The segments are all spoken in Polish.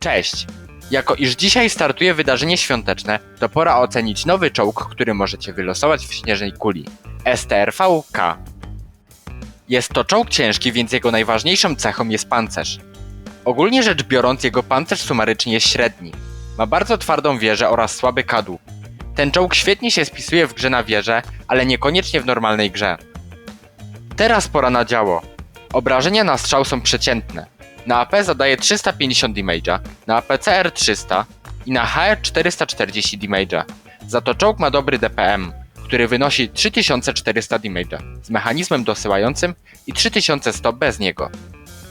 Cześć! Jako iż dzisiaj startuje wydarzenie świąteczne, to pora ocenić nowy czołg, który możecie wylosować w śnieżnej kuli. STRV-K. Jest to czołg ciężki, więc jego najważniejszą cechą jest pancerz. Ogólnie rzecz biorąc, jego pancerz sumarycznie jest średni. Ma bardzo twardą wieżę oraz słaby kadłub. Ten czołg świetnie się spisuje w grze na wieżę, ale niekoniecznie w normalnej grze. Teraz pora na działo. Obrażenia na strzał są przeciętne. Na AP zadaje 350 damage'a, na APCR 300 i na HR 440 damage'a. Za to czołg ma dobry DPM, który wynosi 3400 damage'a z mechanizmem dosyłającym i 3100 bez niego.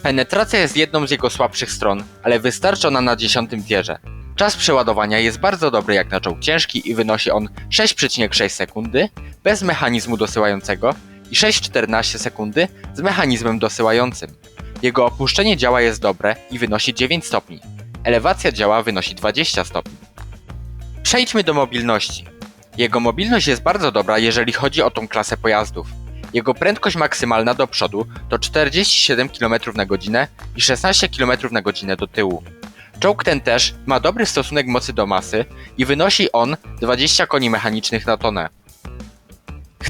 Penetracja jest jedną z jego słabszych stron, ale wystarczy ona na 10 tierze. Czas przeładowania jest bardzo dobry jak na czołg ciężki i wynosi on 6,6 sekundy bez mechanizmu dosyłającego i 6,14 sekundy z mechanizmem dosyłającym. Jego opuszczenie działa jest dobre i wynosi 9 stopni. Elewacja działa wynosi 20 stopni. Przejdźmy do mobilności. Jego mobilność jest bardzo dobra, jeżeli chodzi o tą klasę pojazdów. Jego prędkość maksymalna do przodu to 47 km na godzinę i 16 km na godzinę do tyłu. Czołg ten też ma dobry stosunek mocy do masy i wynosi on 20 koni mechanicznych na tonę.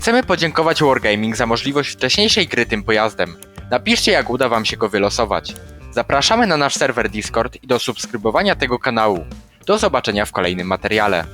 Chcemy podziękować Wargaming za możliwość wcześniejszej gry tym pojazdem. Napiszcie jak uda wam się go wylosować. Zapraszamy na nasz serwer Discord i do subskrybowania tego kanału. Do zobaczenia w kolejnym materiale.